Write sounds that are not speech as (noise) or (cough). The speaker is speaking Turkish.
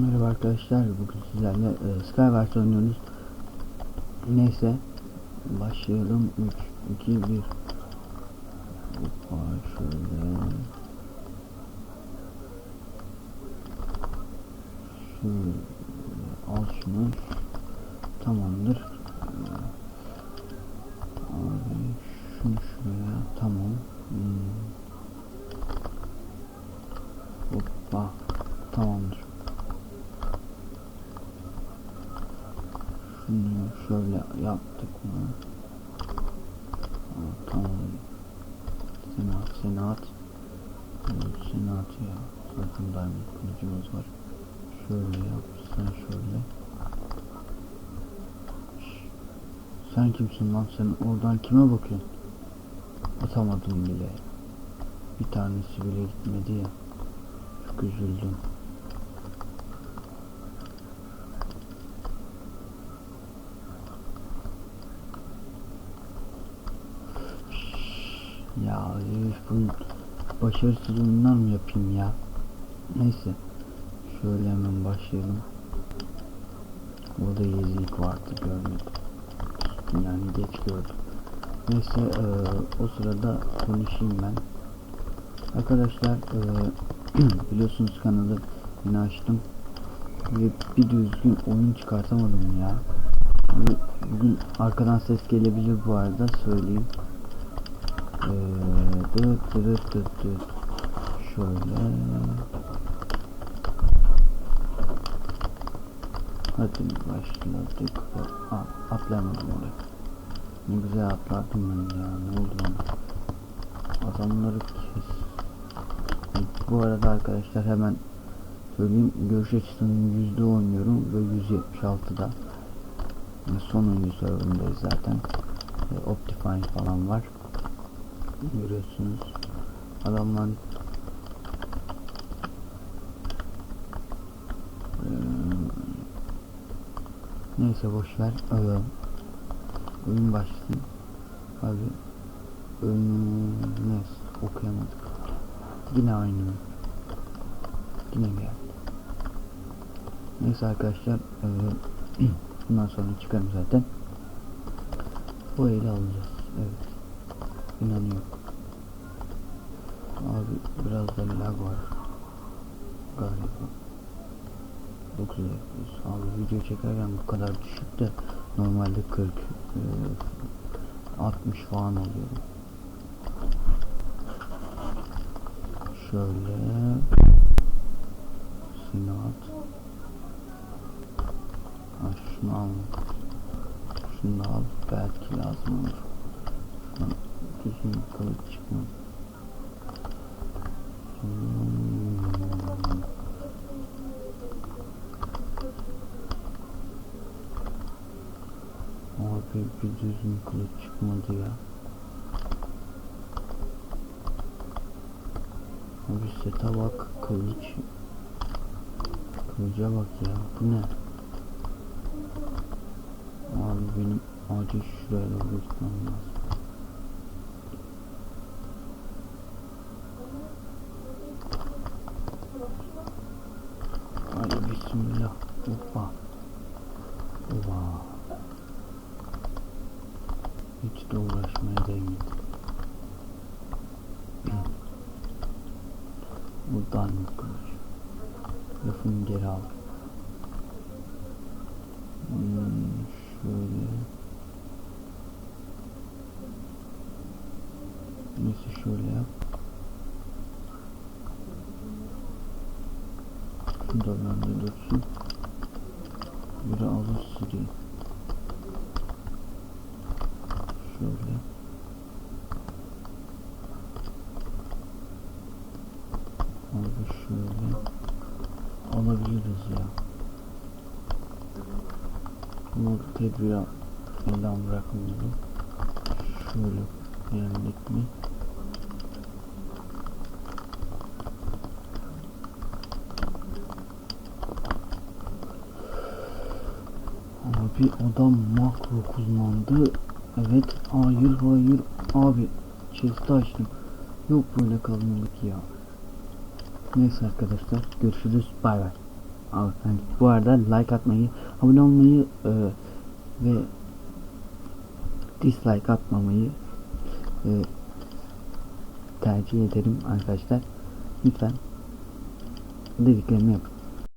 Merhaba arkadaşlar, bugün sizlerle e, Skywars oynuyoruz. Neyse, başlayalım. 3, 2, 1. Hoppa, şöyle. Şöyle, al şunu. Tamamdır. Abi, şunu şuraya, tamam. Hmm. Hoppa, tamamdır. Şunu şöyle yaptık mı? Tamam. Senat, senat. Senat ya. Zaten diamond kılıcımız var. Şöyle yap, sen şöyle. Sen kimsin lan? Sen oradan kime bakıyorsun? Atamadım bile. Bir tanesi bile gitmedi ya. Çok üzüldüm. Ya üf, bunun başarısızlığından mı yapayım ya? Neyse. Şöyle hemen başlayalım. Burada yazılık vardı görmedim. Yani geç gördüm. Neyse eee, o sırada konuşayım ben. Arkadaşlar eee, (clears throat) biliyorsunuz kanalı yeni açtım. Ve bir düzgün oyun çıkartamadım ya. Bu- Bugün arkadan ses gelebilir bu arada söyleyeyim. Dıt dıt dıt dıt. Şöyle. Hadi başladık. Aa, atlayamadım oraya. Ne güzel atlardım ben ya. Ne oldu bana? Adamları kes. Bu arada arkadaşlar hemen söyleyeyim. Görüş açısının yüzde oynuyorum ve 176'da. Yani son oyuncu serverındayız zaten. E, Optifine falan var görüyorsunuz. Adamlar Ee, neyse boşver ee, oyun başlasın abi oyun neyse okuyamadık. Yine aynı. Yine geldi. Neyse arkadaşlar ee, (clears throat) bundan sonra çıkarım zaten. Bu eli alacağız. Evet inanıyorum Abi biraz da lag var. Galiba. 9 yapıyoruz abi video çekerken bu kadar düşük de normalde 40 e, 60 falan alıyorum şöyle. Sinat ha, şunu al. Şunu al. Belki lazım olur şuna düzgün kılıç çıkmaz Hmm. Abi bir düzgün kılıç çıkmadı ya. Abi sete bak kılıç. Kılıca bak ya bu ne? Abi benim acil şuraya doğru gitmem lazım. Hadi bismillah. Hoppa. Oba. Hiç de uğraşmaya değmedi. Buradan mı kılıç? Lafımı geri al. Hmm, şöyle. Neyse şöyle yap. Şunu da bende dursun. Biri alır süreyim. Şöyle. Abi şöyle. Alabiliriz ya. Bunu tedbir elden bırakmayalım. Şöyle yendik mi? Abi adam makro kullandı. Evet. Hayır hayır. Abi chest'i açtım. Yok böyle kalmalık ya. Neyse arkadaşlar görüşürüz. Bay bay. Al- yani bu arada like atmayı, abone olmayı e, ve dislike atmamayı e, tercih ederim arkadaşlar. Lütfen dediklerimi yapın.